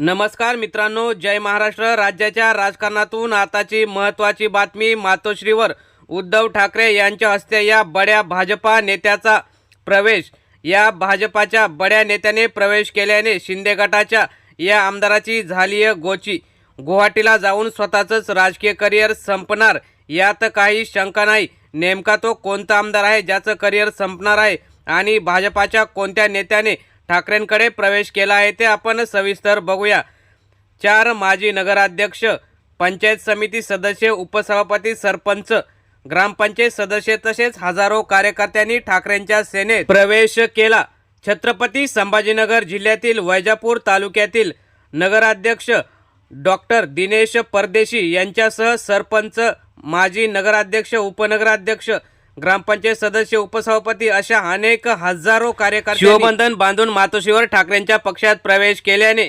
नमस्कार मित्रांनो जय महाराष्ट्र. राज्याच्या राजकारणातून आताची महत्त्वाची बातमी मातोश्रीवर उद्धव ठाकरे यांच्या हस्ते या बड्या भाजपा नेत्याचा प्रवेश. या भाजपाच्या बड्या नेत्याने प्रवेश केल्याने शिंदे गटाच्या या आमदाराची झाली आहे गोची. गुवाहाटीला जाऊन स्वतःचंच राजकीय करिअर संपणार यात काही शंका नाही. नेमका तो कोणता आमदार आहे ज्याचं करिअर संपणार आहे आणि भाजपाच्या कोणत्या नेत्याने ठाकरेंकडे प्रवेश केला आहे ते आपण सविस्तर बघूया. चार माजी नगराध्यक्ष पंचायत समिती सदस्य उपसभापती सरपंच ग्रामपंचायत सदस्य तसेच हजारो कार्यकर्त्यांनी ठाकरेंच्या सेनेत प्रवेश केला. छत्रपती संभाजीनगर जिल्ह्यातील वैजापूर तालुक्यातील नगराध्यक्ष डॉक्टर दिनेश परदेशी यांच्यासह सरपंच माजी नगराध्यक्ष उपनगराध्यक्ष ग्रामपंचायत सदस्य उपसभापती अशा अनेक हजारो कार्यकर्ते शिवबंधन बांधून मातोश्रीवर ठाकरेंच्या पक्षात प्रवेश केल्याने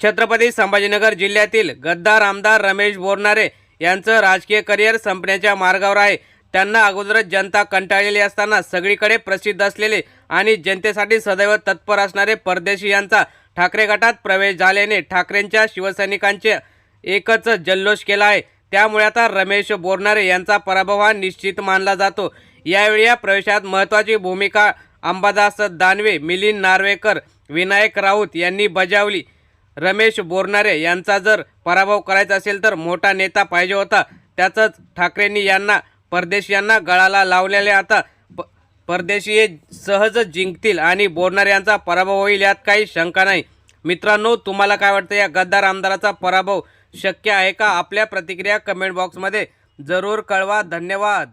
छत्रपती संभाजीनगर जिल्ह्यातील गद्दार आमदार रमेश बोरनारे यांचं राजकीय करिअर संपण्याच्या मार्गावर आहे. त्यांना अगोदरच जनता कंटाळलेली असताना सगळीकडे प्रसिद्ध असलेले आणि जनतेसाठी सदैव तत्पर असणारे परदेशी यांचा ठाकरे गटात प्रवेश झाल्याने ठाकरेंच्या शिवसैनिकांचे एकच जल्लोष केला आहे. त्यामुळे आता रमेश बोरनारे यांचा पराभव हा निश्चित मानला जातो. यावेळी या प्रवेशात महत्त्वाची भूमिका अंबादास दानवे मिलिंद नार्वेकर विनायक राऊत यांनी बजावली. रमेश बोरनारे यांचा जर पराभव करायचा असेल तर मोठा नेता पाहिजे होता. त्याचंच ठाकरेंनी यांना परदेश यांना गळाला लावलेले आता प परदेशी हे सहज जिंकतील आणि बोरणारे यांचा पराभव होईल यात काही शंका नाही. मित्रांनो तुम्हाला काय वाटतं? या गद्दार आमदाराचा पराभव शक्य आहे का? आपल्या प्रतिक्रिया कमेंट बॉक्समध्ये जरूर कळवा. धन्यवाद.